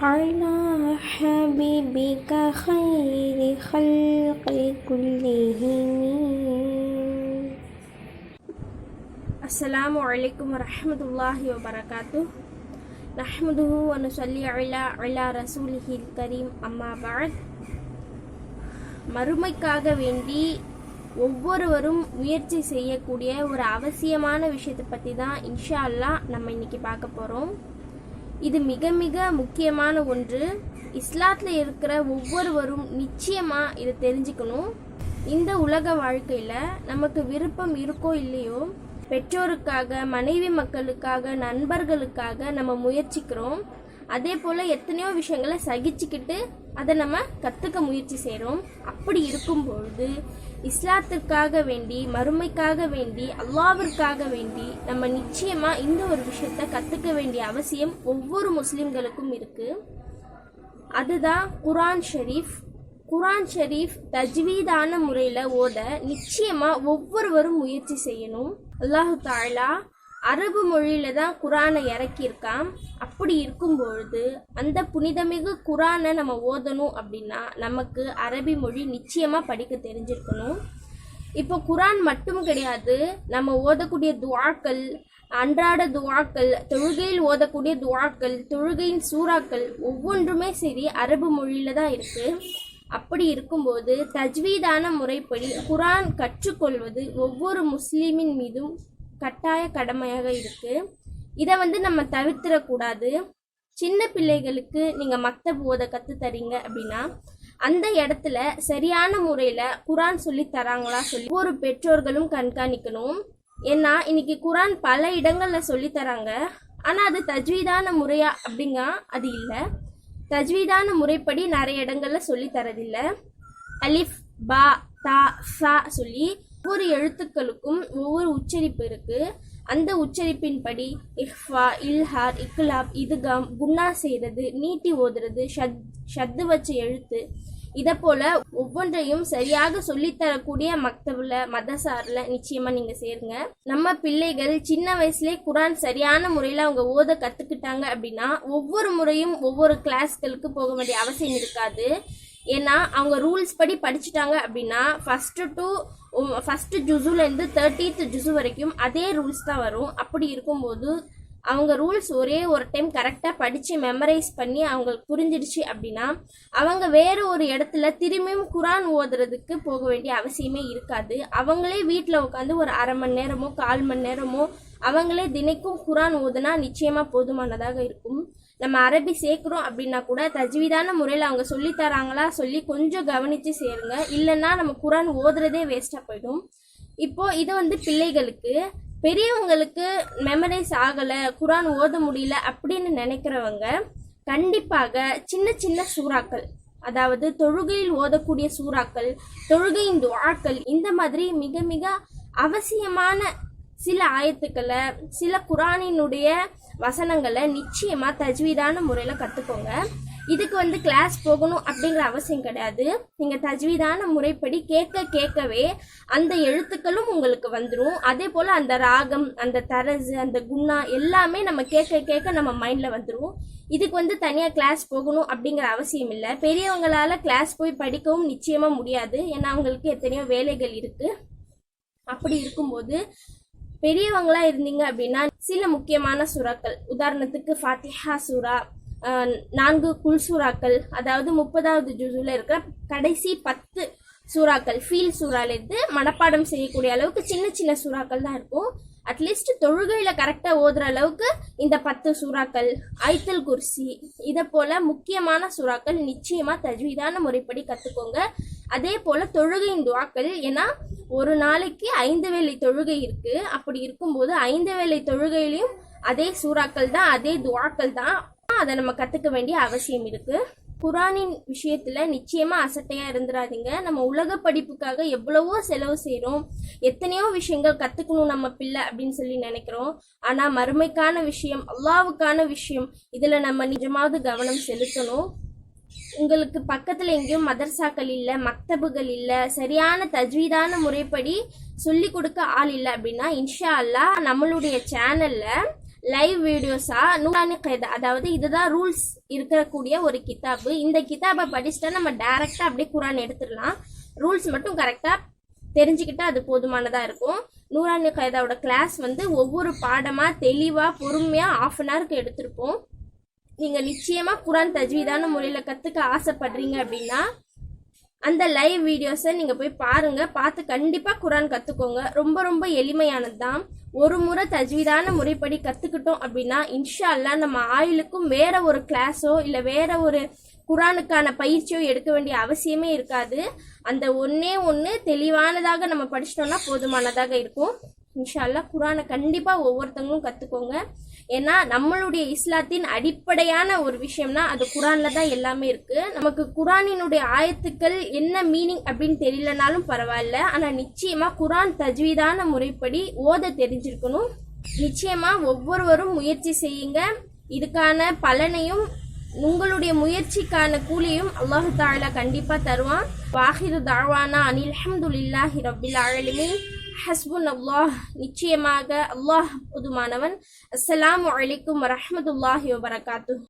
على حبيبك خير خلق كلهم السلام عليكم ورحمة الله وبركاته نحمده ونصلي على على رسوله الكريم أما بعد மறுமைக்காக வேண்டி ஒவ்வொருவரும் முயற்சி செய்யக்கூடிய ஒரு அவசியமான விஷயத்தை பற்றி தான் இன்ஷா அல்லாஹ் நம்ம இன்னைக்கு பார்க்க போகிறோம் இது மிக மிக முக்கியமான ஒன்று. இஸ்லாத்தில் இருக்கிற ஒவ்வொருவரும் நிச்சயமாக இதை தெரிஞ்சுக்கணும். இந்த உலக வாழ்க்கையில் நமக்கு விருப்பம் இருக்கோ இல்லையோ பெற்றோருக்காக மனைவி மக்களுக்காக நண்பர்களுக்காக நம்ம முயற்சிக்கிறோம். அதே போல் எத்தனையோ விஷயங்களை சகிச்சுக்கிட்டு அதை நம்ம கற்றுக்க முயற்சி செய்கிறோம் அப்படி இருக்கும் பொழுது இஸ்லாத்திற்காக வேண்டி மறுமைக்காக வேண்டி அல்லாவிற்காக வேண்டி நம்ம நிச்சயமாக இந்த ஒரு விஷயத்தை கற்றுக்க வேண்டிய அவசியம் ஒவ்வொரு முஸ்லிம்களுக்கும் இருக்குது அதுதான் குரான் ஷெரீஃப். குரான் ஷெரீஃப் தஜ்வீதான முறையில் ஓத நிச்சயமாக ஒவ்வொருவரும் முயற்சி செய்யணும். அல்லாஹு தாலா அரபு மொழியில தான் குரானை இறக்கியிருக்கான் அப்படி இருக்கும் பொழுது அந்த புனிதமிகு குரானை நம்ம ஓதணும் அப்படின்னா நமக்கு அரபி மொழி நிச்சயமாக படிக்க தெரிஞ்சிருக்கணும். இப்போ குரான் மட்டும் கிடையாது நம்ம ஓதக்கூடிய துவாக்கள் அன்றாட துவாக்கள் தொழுகையில் ஓதக்கூடிய துவாக்கள் தொழுகையின் சூறாக்கள் ஒவ்வொன்றுமே சரி அரபு மொழியில தான் இருக்கு. அப்படி இருக்கும்போது தஜ்வீதான முறைப்படி குரான் கற்றுக்கொள்வது ஒவ்வொரு முஸ்லீமின் மீதும் கட்டாய கடமையாக இருக்கு. இதை வந்து நம்ம தவிர்த்திடக்கூடாது. சின்ன பிள்ளைகளுக்கு நீங்க மக்தப் ஓத கத்து தரீங்க அப்படின்னா அந்த இடத்துல சரியான முறையில குரான் சொல்லி தராங்களா சொல்லி ஒவ்வொரு பெற்றோர்களும் கண்காணிக்கணும். ஏன்னா இன்னைக்கு குரான் பல இடங்கள்ல சொல்லி தராங்க. ஆனா அது தஜ்வீதான முறையா அப்படிங்க அது இல்லை. தஜ்வீதான முறைப்படி நிறைய இடங்கள்ல சொல்லி தரதில்லை. அலிஃப் பா தா சா சொல்லி ஒவ்வொரு எழுத்துக்களுக்கும் ஒவ்வொரு உச்சரிப்பு இருக்கு. அந்த உச்சரிப்பின்படி இஹ்ஃபா இல்ஹார் இக்லாப் இதுகாம் குன்னா செய்கிறது நீட்டி ஓதுறது ஷத் ஷத்து வச்ச எழுத்து. இதை போல ஒவ்வொன்றையும் சரியாக சொல்லித்தரக்கூடிய மக்தபில் மதசாரில் நிச்சயமாக நீங்கள் சேருங்க. நம்ம பிள்ளைகள் சின்ன வயசுலேயே குரான் சரியான முறையில் அவங்க ஓத கற்றுக்கிட்டாங்க அப்படின்னா ஒவ்வொரு முறையும் ஒவ்வொரு கிளாஸ்களுக்கு போக வேண்டிய அவசியம் இருக்காது. ஏன்னா அவங்க ரூல்ஸ் படி படிச்சுட்டாங்க அப்படின்னா ஃபஸ்ட்டு டு ஃபஸ்ட்டு ஜுசுலேருந்து தேர்ட்டீத் ஜுசு வரைக்கும் அதே ரூல்ஸ் தான் வரும். அப்படி இருக்கும்போது அவங்க ரூல்ஸ் ஒரே ஒரு டைம் கரெக்டாக படித்து மெமரைஸ் பண்ணி அவங்களுக்கு புரிஞ்சிடுச்சு அப்படின்னா அவங்க வேறு ஒரு இடத்துல திரும்பியும் குரான் ஓதுறதுக்கு போக வேண்டிய அவசியமே இருக்காது. அவங்களே வீட்டில் உட்காந்து ஒரு அரை மணி நேரமோ கால் மணி நேரமோ அவங்களே தினைக்கும் குரான் ஓதுனா நிச்சயமாக போதுமானதாக இருக்கும். நம்ம அரபி சேர்க்குறோம் அப்படின்னா கூட தஜ்வீதான முறையில் அவங்க சொல்லி தராங்களா சொல்லி கொஞ்சம் கவனித்து சேருங்க. இல்லைன்னா நம்ம குரான் ஓதுறதே வேஸ்ட்டாக போயிடும். இப்போது இது வந்து பிள்ளைகளுக்கு பெரியவங்களுக்கு மெமரைஸ் ஆகலை குரான் ஓத முடியல அப்படின்னு நினைக்கிறவங்க கண்டிப்பாக சின்ன சின்ன சூறாக்கள் அதாவது தொழுகையில் ஓதக்கூடிய சூறாக்கள் தொழுகையின் துவாக்கள் இந்த மாதிரி மிக மிக அவசியமான சில ஆயத்துக்களை சில குரானினுடைய வசனங்களை நிச்சயமாக தஜ்வீதான முறையில் கற்றுக்கோங்க இதுக்கு வந்து கிளாஸ் போகணும் அப்படிங்கிற அவசியம் கிடையாது. நீங்கள் தஜ்வீதான முறைப்படி கேட்க கேட்கவே அந்த எழுத்துக்களும் உங்களுக்கு வந்துடும் அதே போல் அந்த ராகம் அந்த தரசு அந்த குண்ணா எல்லாமே நம்ம கேட்க கேட்க நம்ம மைண்டில் வந்துடும் இதுக்கு வந்து தனியாக கிளாஸ் போகணும் அப்படிங்கிற அவசியம் இல்லை. பெரியவங்களால் கிளாஸ் போய் படிக்கவும் நிச்சயமாக முடியாது. ஏன்னா அவங்களுக்கு எத்தனையோ வேலைகள் இருக்குது அப்படி இருக்கும்போது பெரியவங்களா இருந்தீங்க அப்படின்னா சில முக்கியமான சுறாக்கள். உதாரணத்துக்கு ஃபாத்திஹா சுறா நான்கு குல் சூறாக்கள் அதாவது முப்பதாவது ஜுசுல இருக்கிற கடைசி பத்து சூறாக்கள் ஃபீல் சூறாலேருந்து மனப்பாடம் செய்யக்கூடிய அளவுக்கு சின்ன சின்ன சூறாக்கள் தான் இருக்கும். அட்லீஸ்ட் தொழுகையில் கரெக்டாக ஓதுற அளவுக்கு இந்த பத்து சூறாக்கள் ஐத்தல் குர்சி இதை போல் முக்கியமான சூறாக்கள் நிச்சயமாக தஜ்வீதான முறைப்படி கற்றுக்கோங்க அதே போல் தொழுகையின் துவாக்கள் ஏன்னா ஒரு நாளைக்கு ஐந்து வேலை தொழுகை இருக்குது அப்படி இருக்கும்போது ஐந்து வேலை தொழுகையிலையும் அதே சூறாக்கள் தான் அதே துவாக்கள் தான். அதை நம்ம கற்றுக்க வேண்டிய அவசியம் இருக்குது குரானின் விஷயத்துல நிச்சயமா அசட்டையா இருந்துடாதீங்க நம்ம உலக படிப்புக்காக எவ்வளவோ செலவு செய்கிறோம் எத்தனையோ விஷயங்கள் கத்துக்கணும் நம்ம பிள்ளை அப்படின்னு சொல்லி நினைக்கிறோம். ஆனா மறுமைக்கான விஷயம் அல்லாவுக்கான விஷயம் இதுல நம்ம நிஜமாவது கவனம் செலுத்தணும். உங்களுக்கு பக்கத்துல எங்கேயும் மதர்சாக்கள் இல்ல மக்தபுகள் இல்ல சரியான தஜ்வீதான முறைப்படி சொல்லி கொடுக்க ஆள் இல்லை அப்படின்னா இன்ஷா அல்லாஹ் நம்மளுடைய சேனல்ல லைவ் வீடியோஸா நூறானு கைதா அதாவது இதுதான் ரூல்ஸ் இருக்கக்கூடிய ஒரு கிதாபு. இந்த கிதாபை படிச்சுட்டா நம்ம டைரக்டா அப்படியே குரான் எடுத்துடலாம். ரூல்ஸ் மட்டும் கரெக்டா தெரிஞ்சுக்கிட்டா அது போதுமானதா இருக்கும். நூறானு கைதாவோட கிளாஸ் வந்து ஒவ்வொரு பாடமா தெளிவா பொறுமையா ஆஃப் அன் ஹவருக்கு எடுத்திருப்போம். நீங்க நிச்சயமா குரான் தஜ்வீதான முறையில கத்துக்க ஆசைப்படுறீங்க அப்படின்னா அந்த லைவ் வீடியோஸை நீங்கள் போய் பாருங்கள் பார்த்து கண்டிப்பாக குரான் கற்றுக்கோங்க ரொம்ப ரொம்ப எளிமையானது தான் ஒரு முறை தஜ்வீதான முறைப்படி கற்றுக்கிட்டோம் அப்படின்னா இன்ஷா அல்லாஹ் நம்ம ஆயுளுக்கும் வேற ஒரு கிளாஸோ இல்லை வேற ஒரு குரானுக்கான பயிற்சியோ எடுக்க வேண்டிய அவசியமே இருக்காது. அந்த ஒன்றே ஒன்று தெளிவானதாக நம்ம படிச்சிட்டோம்னா போதுமானதாக இருக்கும். இன்ஷா குரானை கண்டிப்பாக ஒவ்வொருத்தவங்களும் கற்றுக்கோங்க ஏன்னா நம்மளுடைய இஸ்லாத்தின் அடிப்படையான ஒரு விஷயம்னா அது குரானில் தான் எல்லாமே இருக்குது நமக்கு குரானினுடைய ஆயத்துக்கள் என்ன மீனிங் அப்படின்னு தெரியலனாலும் பரவாயில்ல. ஆனால் நிச்சயமாக குரான் தஜ்வீதான முறைப்படி ஓத தெரிஞ்சிருக்கணும். நிச்சயமாக ஒவ்வொருவரும் முயற்சி செய்யுங்க. இதுக்கான பலனையும் உங்களுடைய முயற்சிக்கான கூலியும் அல்லாஹு தாலா கண்டிப்பாக தருவான். வாஹிரு தாழ்வானா அனில் அஹமதுல்லாஹி ரபில் ஆழலுமே ஹஸ்புன் அல்லாஹ் நிச்சயமாக அல்லாஹ் புதுமானவன் அஸ்ஸலாமு அலைக்கும் வரஹ்மத்துல்லாஹி வபரகாத்து